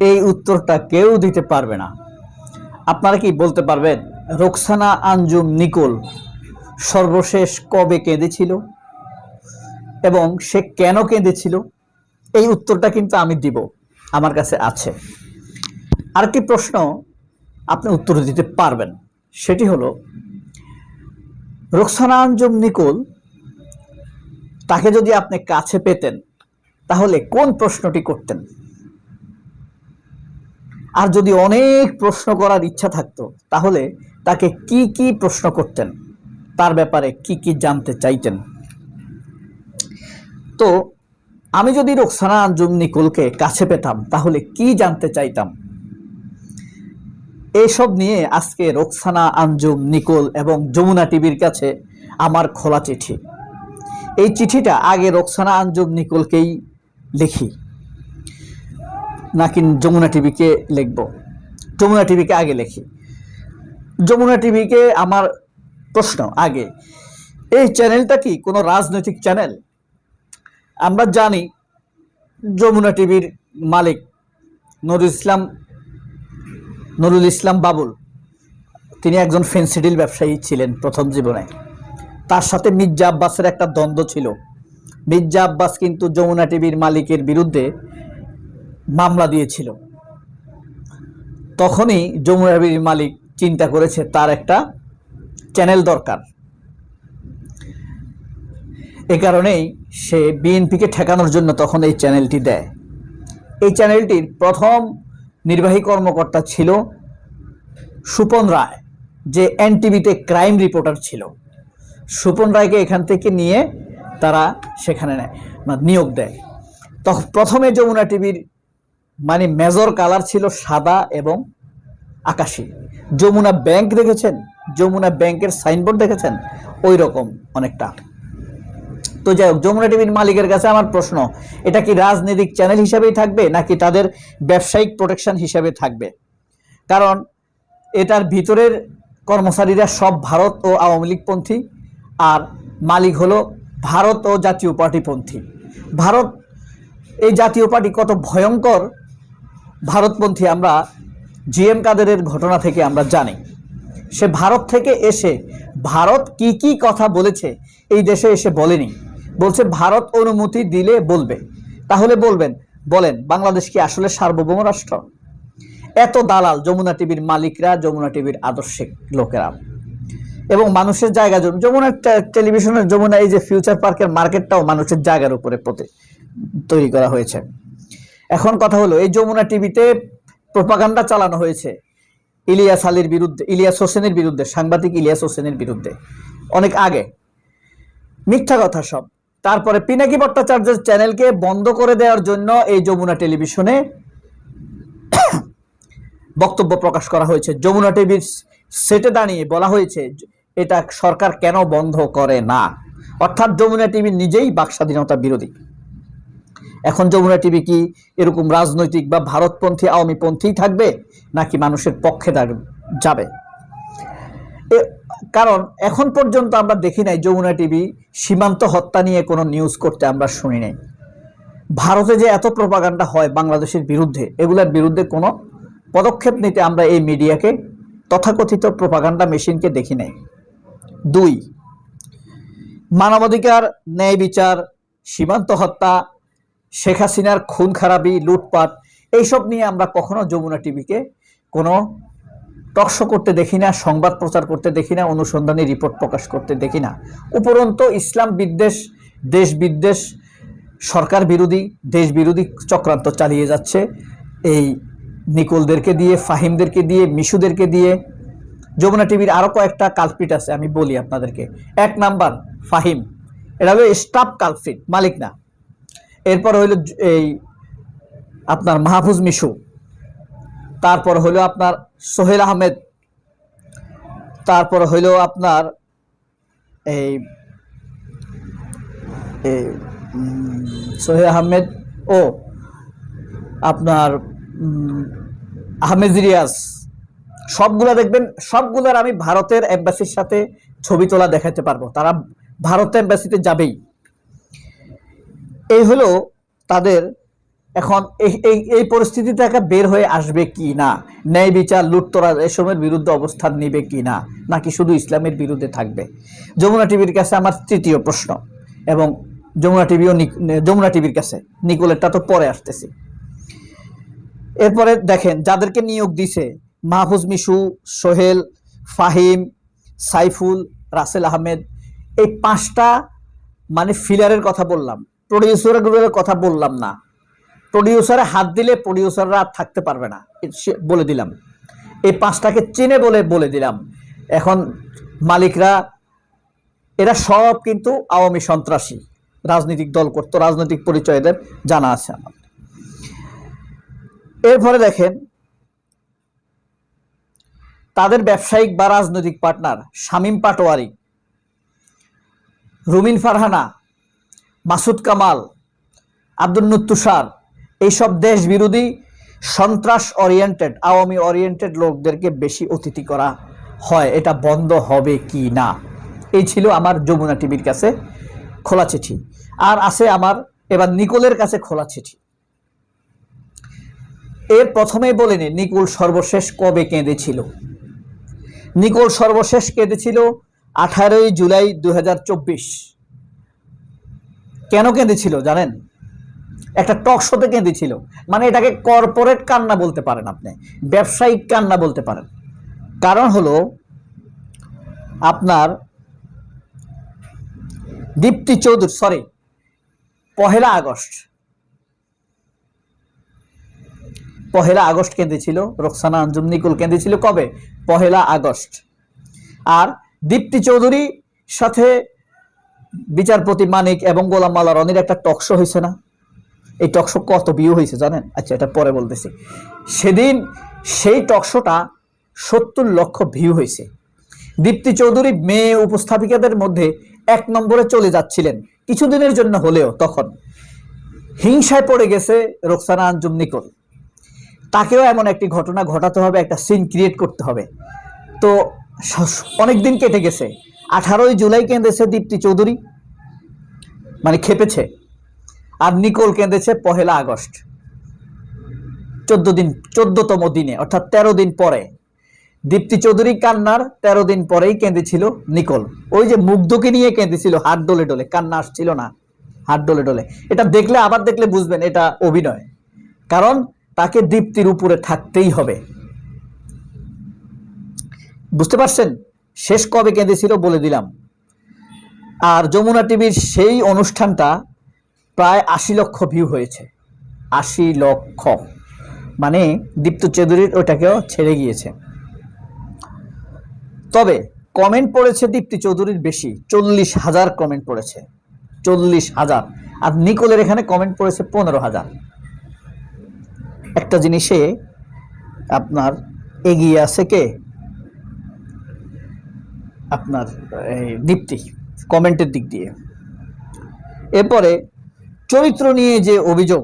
এই উত্তরটা কেউ দিতে পারবে না। আপনারা কি বলতে পারবেন, রোকসানা আঞ্জুম নিকোল সর্বশেষ কবে কেঁদেছিল? এবং সে কেন কেঁদেছিল? এই উত্তরটা কিন্তু আমি দিব, আমার কাছে আছে। আরেকটি প্রশ্ন আপনি উত্তর দিতে পারবেন, সেটি হলো, রোকসানা আঞ্জুম নিকোল তাকে যদি আপনি কাছে পেতেন, তাহলে কোন প্রশ্নটি করতেন? আর যদি অনেক প্রশ্ন করার ইচ্ছা থাকতো, তাহলে তাকে কি কি প্রশ্ন করতেন? তার ব্যাপারে কি কি জানতে চাইতেন? তো, আমি যদি রোকসানা আঞ্জুম নিকুলকে কাছে পেতাম, তাহলে কি জানতে চাইতাম? এইসব নিয়ে আজকে রোকসানা আঞ্জুম নিকুল এবং যমুনা টিভির কাছে আমার খোলা চিঠি। এই চিঠিটা আগে রোকসানা আঞ্জুম নিকুলকেই লিখি। নাকি যমুনা টিভিকে লিখব। যমুনা টিভিকে আগে লিখি। যমুনা টিভিকে আমার প্রশ্ন আগে, এই চ্যানেলটা কি কোনো রাজনৈতিক চ্যানেল? আমরা জানি যমুনা টিভির মালিক নুরুল ইসলাম নুরুল ইসলাম বাবুল। তিনি একজন ফেন্সিডিল ব্যবসায়ী ছিলেন প্রথম জীবনে। তার সাথে মির্জা আব্বাসের একটা দ্বন্দ্ব ছিল। মির্জা আব্বাস কিন্তু যমুনা টিভির মালিকের বিরুদ্ধে মামলা দিয়েছিল। তখনই যমুনা টিভির মালিক চিন্তা করেছে, তার একটা চ্যানেল দরকার। এ কারণেই সে বিএনপিকে ঠেকানোর জন্য তখন এই চ্যানেলটি দেয়। এই চ্যানেলটির প্রথম নির্বাহী কর্মকর্তা ছিল সুপন রায়, যে এনটিভিতে ক্রাইম রিপোর্টার ছিল। সুপন রায়কে এখান থেকে নিয়ে তারা সেখানে নেয়, নিয়োগ দেয়। তখন প্রথমে যমুনা টিভির মানে মেজর কালার ছিল সাদা এবং আকাশি। যমুনা ব্যাংক দেখেছেন? যমুনা ব্যাংকের সাইনবোর্ড দেখেছেন? ওই রকম অনেকটা। তো যাই হোক, যমুনা টিভির মালিকের কাছে আমার প্রশ্ন, এটা কি রাজনৈতিক চ্যানেল হিসাবেই থাকবে, নাকি তাদের ব্যবসায়িক প্রোটেকশন হিসাবে থাকবে? কারণ এটার ভিতরের কর্মচারীরা সব ভারত ও আওয়ামী লীগপন্থী আর মালিক হলো ভারত ও জাতীয় পার্টিপন্থী ভারত এই জাতীয় পার্টি কত ভয়ঙ্কর ভারতপন্থী আমরা জিএম কাদেরের ঘটনা থেকে আমরা জানি। সে ভারত থেকে এসে, ভারত কি কি কথা বলেছে? এই দেশে এসে বলেনি। বলছে, ভারত অনুমতি দিলে বলবে। তাহলে বলবেন, বলেন, বাংলাদেশ কি আসলে সার্বভৌম রাষ্ট্র? এত দালাল, যমুনা টিভির মালিকরা, যমুনা টিভির আদর্শিক লোকেরা। এবং মানুষের জায়গা জমি যমুনা টেলিভিশনের যমুনা, এই যে ফিউচার পার্কের মার্কেটটাও মানুষের জায়গার উপরে প্রতি, তৈরি করা হয়েছে। এখন কথা হলো, এই যমুনা টিভিতে প্রপাগান্ডা চালানো হয়েছে ইলিয়াস আলীর বিরুদ্ধে, ইলিয়াস হোসেনের বিরুদ্ধে, সাংবাদিক ইলিয়াস হোসেনের বিরুদ্ধে, অনেক আগে। মিথ্যা কথা সব। তারপরে পিনাকি ভট্টাচার্যের চ্যানেলকে বন্ধ করে দেওয়ার জন্য এই যমুনা টেলিভিশনে বক্তব্য প্রকাশ করা হয়েছে। যমুনা টিভির সেটে দাঁড়িয়ে বলা হয়েছে, এটা সরকার কেন বন্ধ করে না? অর্থাৎ যমুনা টিভি নিজেই বাক স্বাধীনতা বিরোধী। এখন যমুনা টিভি কি এরকম রাজনৈতিক বা ভারতপন্থী, আওয়ামীপন্থী থাকবে নাকি মানুষের পক্ষে যাবে? কারণ এখন পর্যন্ত আমরা দেখি নাই যমুনা টিভি সীমান্ত হত্যা নিয়ে কোনো নিউজ করতে আমরা শুনি নাই। ভারতে যে এত প্রপাগান্ডা হয় বাংলাদেশের বিরুদ্ধে, এগুলোর বিরুদ্ধে কোনো পদক্ষেপ নিতে আমরা এই মিডিয়াকে তথাকথিত প্রপাগান্ডা মেশিনকে দেখি নাই। দুই, মানবাধিকার, ন্যায় বিচার, সীমান্ত হত্যা শেখ হাসিনার খুন খারাপি, লুটপাট, এইসব নিয়ে আমরা কখনো যমুনা টিভিকে কোনো টকশো করতে দেখি না, সংবাদ প্রচার করতে দেখি না, অনুসন্ধানী রিপোর্ট প্রকাশ করতে দেখি না। উপরন্ত ইসলাম বিদ্বেষ, দেশ বিদ্বেষ, সরকার বিরোধী, দেশ বিরোধী চক্রান্ত চালিয়ে যাচ্ছে। এই নিকোলদেরকে দিয়ে, ফাহিমদেরকে দিয়ে, মিশুদেরকে দিয়ে যমুনা টিভির আরও কয়েকটা কালপিট আছে, আমি বলি আপনাদেরকে। এক নাম্বার, ফাহিম। এটা হলো স্টাফ কালপিট, মালিক না। এরপর হইল এই আপনার মাহফুজ মিশু। তারপর হইল আপনার সোহেল আহমেদ। তারপর হইল আপনার এই সোহেল আহমেদ ও আপনার আহমেদ রিয়াজ সবগুলা দেখবেন, সবগুলার আমি ভারতের এম্বাসির সাথে ছবি তোলা দেখাতে পারব। তারা ভারত এম্বাসিতে যাবেই। এই হলো তাদের এখন এই এই পরিস্থিতি থেকে বের হয়ে আসবে কি না? ন্যায় বিচার লুটতরা এসবের বিরুদ্ধে অবস্থান নিবে কি না? নাকি শুধু ইসলামের বিরুদ্ধে থাকবে? যমুনা টিভির কাছে আমার তৃতীয় প্রশ্ন এবং যমুনা টিভিও যমুনা টিভির কাছে। নিকোলেরটা তো পরে আসতেছি। এরপরে দেখেন, যাদেরকে নিয়োগ দিছে, মাহফুজ মিশু, সোহেল, ফাহিম, সাইফুল, রাসেল আহমেদ, এই পাঁচটা মানে ফিলারের কথা বললাম। প্রডিউসারগুলোর কথা বললাম না। প্রডিউসারে হাত দিলে প্রডিউসাররা থাকতে পারবে না। বলে দিলাম। এই পাঁচটাকে চিনে বলে বলে দিলাম। এখন মালিকরা, এরা সব কিন্তু আওয়ামী সন্ত্রাসী। রাজনৈতিক দল করতো, রাজনৈতিক পরিচয় এদের জানা আছে আমার। এরপরে দেখেন, তাদের ব্যবসায়িক বা রাজনৈতিক পার্টনার শামীম পাটোয়ারি, রুমিন ফারহানা মাসুদ কামাল, আব্দুল নুত্তুষার এইসব দেশ বিরোধী, সন্ত্রাস ওরিয়েন্টেড আওয়ামী ওরিয়েন্টেড লোকদেরকে বেশি অতিথি করা হয়, এটা বন্ধ হবে কি না? এই ছিল আমার যমুনা টিভির কাছে খোলা চিঠি। আর আছে আমার, এবার নিকোলের কাছে খোলা চিঠি। এর প্রথমেই বলেনি নিকুল সর্বশেষ কবে কেঁদেছিল? নিকোল সর্বশেষ কেঁদেছিল আঠারোই জুলাই দু হাজার চব্বিশ। কেন কেঁদেছিল জানেন? একটা টক শোতে কেঁদেছিল। মানে এটাকে কর্পোরেট কান্না বলতে পারেন আপনি, ব্যবসায়িক কান্না বলতে পারেন। কারণ হলো, আপনার দীপ্তি চৌধুরী সরি পহেলা আগস্ট। পহেলা আগস্ট কেঁদেছিল, রোকসানা আঞ্জুম নিকুল কেঁদেছিল কবে? পহেলা আগস্ট। আর দীপ্তি চৌধুরী সাথে বিচারপতি মানিক এবং গোলাম মাল্লা রনির একটা টকশো হয়েছে না? এই টকশো কত ভিউ হয়েছে জানেন? আচ্ছা এটা পরে বলতেছি। সেদিন সেই টকশোটা সত্তর লক্ষ ভিউ হয়েছে। দীপ্তি চৌধুরী মেয়ে উপস্থাপিকাদের মধ্যে এক নম্বরে চলে যাচ্ছিলেন কিছুদিনের জন্য হলেও তখন। হিংসায় পড়ে গেছে রোকসানা আঞ্জুম নিকল। তাকেও এমন একটি ঘটনা ঘটাতে হবে, একটা সিন ক্রিয়েট করতে হবে। তো অনেক দিন কেটে গেছে। আঠারোই জুলাই কেঁদেছে দীপ্তি চৌধুরী। মানে খেপেছে। আর নিকোল কেঁদেছে পহেলা আগস্ট। চোদ্দ দিন, চোদ্দতম দিনে, অর্থাৎ তেরো দিন পরে। দীপ্তি চৌধুরী কান্নার তেরো দিন পরেই কেঁদেছিল নিকোল। ওই যে মুগ্ধকে নিয়ে কেঁদেছিল হাত ডলে ডলে, কান্না আসছিল না, হাত ডলে ডলে। এটা দেখলে, আবার দেখলে বুঝবেন এটা অভিনয়। কারণ তাকে দীপ্তির উপরে থাকতেই হবে। বুঝতে পারছেন? শেষ কবে কেঁদেছিল বলে দিলাম। আর যমুনা টিভির সেই অনুষ্ঠানটা প্রায় আশি লক্ষ ভিউ হয়েছে। আশি লক্ষ। মানে দীপ্ত চৌধুরীর ওটাকেও ছেড়ে গিয়েছে। তবে কমেন্ট পড়েছে দীপ্তি চৌধুরীর বেশি, চল্লিশ হাজার কমেন্ট পড়েছে। চল্লিশ হাজার। আর নিকোলের এখানে কমেন্ট পড়েছে পনেরো হাজার। একটা জিনিসে আপনার এগিয়ে আছে কে? আপনার দীপ্তি, কমেন্টের দিক দিয়ে। এরপরে চরিত্র নিয়ে যে অভিযোগ,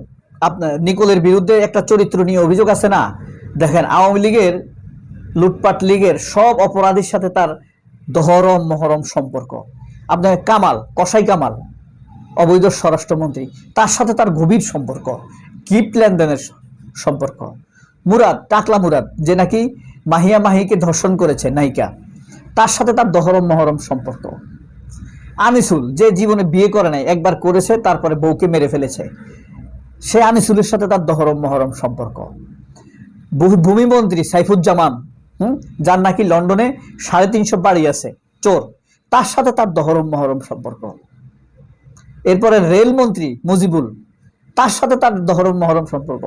আপনার নিকোলের বিরুদ্ধে একটা চরিত্র নিয়ে অভিযোগ আছে না? দেখেন, আওয়ামী লীগের, লুটপাট লীগের সব অপরাধীর সাথে তার দহরম মহরম সম্পর্ক। আপনার কামাল, কসাই কামাল, অবৈধ স্বরাষ্ট্রমন্ত্রী, তার সাথে তার গভীর সম্পর্ক, গিফট লেনদেনের সম্পর্ক। মুরাদ, টাকলা মুরাদ, যে নাকি মাহিয়া মাহিকে ধর্ষণ করেছে নায়িকা। তার সাথে তার দহরম মহরম সম্পর্ক। আনিসুল যে জীবনে বিয়ে করে নাই, একবার করেছে, তারপরে বউকে মেরে ফেলেছে। সে আনিসুলের সাথে তার দহরম মহরম সম্পর্ক। ভূমিমন্ত্রী সাইফুজ্জামান, হুম, যার নাকি লন্ডনে সাড়ে তিনশো বাড়ি আছে, চোর, তার সাথে তার দহরম মহরম সম্পর্ক। এরপরে রেলমন্ত্রী মুজিবুল তার সাথে তার দহরম মহরম সম্পর্ক।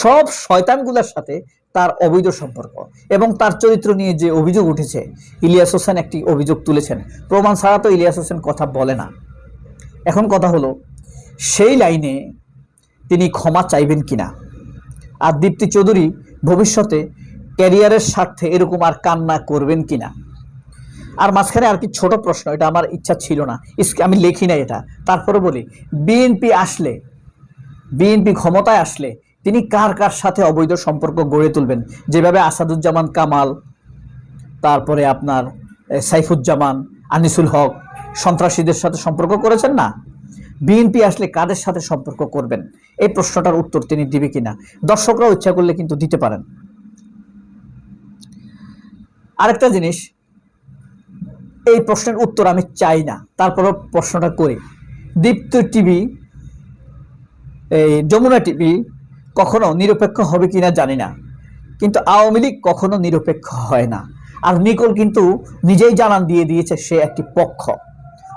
সব শয়তানগুলোর সাথে তার অবৈধ সম্পর্ক এবং তার চরিত্র নিয়ে যে অভিযোগ উঠেছে, ইলিয়াস হোসেন একটি অভিযোগ তুলেছেন। প্রমাণ ছাড়া তো ইলিয়াস হোসেন কথা বলে না। এখন কথা হলো, সেই লাইনে তিনি ক্ষমা চাইবেন কিনা? আর দীপ্তি চৌধুরী ভবিষ্যতে ক্যারিয়ারের স্বার্থে এরকম আর কান্না করবেন কিনা? আর মাঝখানে আর কি ছোট প্রশ্ন, এটা আমার ইচ্ছা ছিল না। আমি লিখি না এটা। তারপরে বলি, বিএনপি আসলে বিএনপি ক্ষমতায় আসলে তিনি কার কার সাথে অবৈধ সম্পর্ক গড়ে তুলবেন? যেভাবে আসাদুজ্জামান কামাল, তারপরে আপনার সাইফুজ্জামান, আনিসুল হক সন্ত্রাসীদের সাথে সম্পর্ক করেছেন না? বিএনপি আসলে কাদের সাথে সম্পর্ক করবেন? এই প্রশ্নটার উত্তর তিনি দিবে কিনা? দর্শকরাও ইচ্ছা করলে কিন্তু দিতে পারেন। আরেকটা জিনিস, এই প্রশ্নের উত্তর আমি চাই না। তারপরও প্রশ্নটা করি। দীপ্ত টিভি এই যমুনা টিভি কখনো নিরপেক্ষ হবে কিনা জানি না। কিন্তু আওয়ামী লীগ কখনো নিরপেক্ষ হয় না। আর নিকোল কিন্তু নিজেই জানান দিয়ে দিয়েছে সে একটি পক্ষ।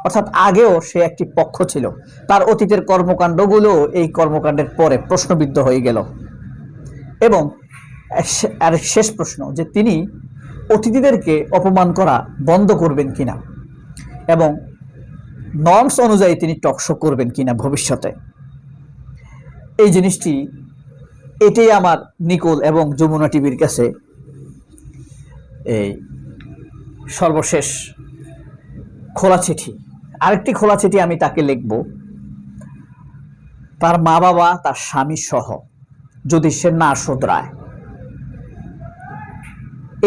অর্থাৎ আগেও সে একটি পক্ষ ছিল। তার অতীতের কর্মকাণ্ডগুলো এই কর্মকাণ্ডের পরে প্রশ্নবিদ্ধ হয়ে গেল। এবং আর শেষ প্রশ্ন যে তিনি অতিথিদেরকে অপমান করা বন্ধ করবেন কিনা? এবং নর্মস অনুযায়ী তিনি টকশো করবেন কিনা ভবিষ্যতে? এই জিনিসটি এটাই আমার নিকোল এবং যমুনা টিভির কাছে এই সর্বশেষ খোলা চিঠি। আরেকটি খোলা চিঠি আমি তাকে লিখব। তার মা বাবা, তার স্বামী সহ যদি সে না শোধরায়,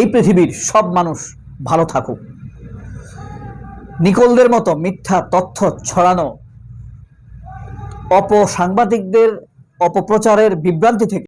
এই পৃথিবীর সব মানুষ ভালো থাকুক। নিকোলদের মতো মিথ্যা তথ্য ছড়ানো অপসাংবাদিকদের অপপ্রচারের বিভ্রান্তি থেকে